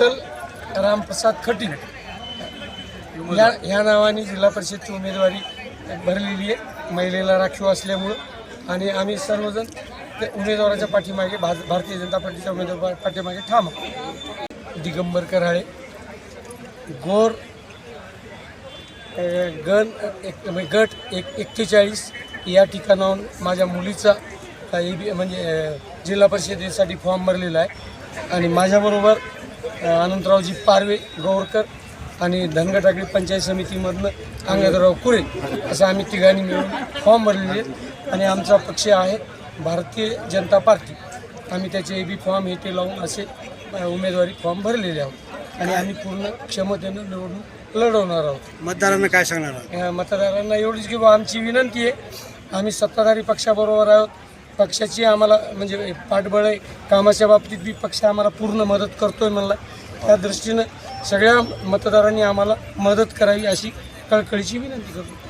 Ramprasad cutting या ह्या नावाने जिल्हा परिषदची उमेदवारी भरलेली आहे. महिलेला राखीव असल्यामुळं. आणि आम्ही सर्वजण त्या उमेदवाराच्या पाठीमागे भाज भारतीय जनता पार्टीच्या उमेदवार पाठीमागे ठाम दिगंबर कराळे गोर गण एक म्हणजे गट एक एक्केचाळीस या ठिकाणाहून माझ्या मुलीचा ए बी म्हणजे जिल्हा परिषदेसाठी फॉर्म भरलेला आहे. आणि माझ्याबरोबर अनंतरावजी पारवे गौरकर आणि धनगटाकडी पंचायत समितीमधनं अंगदराव कुरे असं आम्ही तिघांनी मिळून फॉर्म भरलेले आहेत. आणि आमचा पक्ष आहे भारतीय जनता पार्टी. आम्ही त्याचे ए बी फॉर्म हे ते लावून असे उमेदवारी फॉर्म भरलेले आहोत. आणि आम्ही पूर्ण क्षमतेनं निवडणूक लढवणार आहोत. मतदारांना काय सांगणार मतदारांना एवढीच की आमची विनंती आहे. आम्ही सत्ताधारी पक्षाबरोबर आहोत. पक्षाची आम्हाला म्हणजे पाठबळ आहे. कामाच्या बाबतीत बी पक्ष आम्हाला पूर्ण मदत करतोय म्हणला त्या दृष्टीनं सगळ्या मतदारांनी आम्हाला मदत करावी अशी कळकळीची विनंती करतो.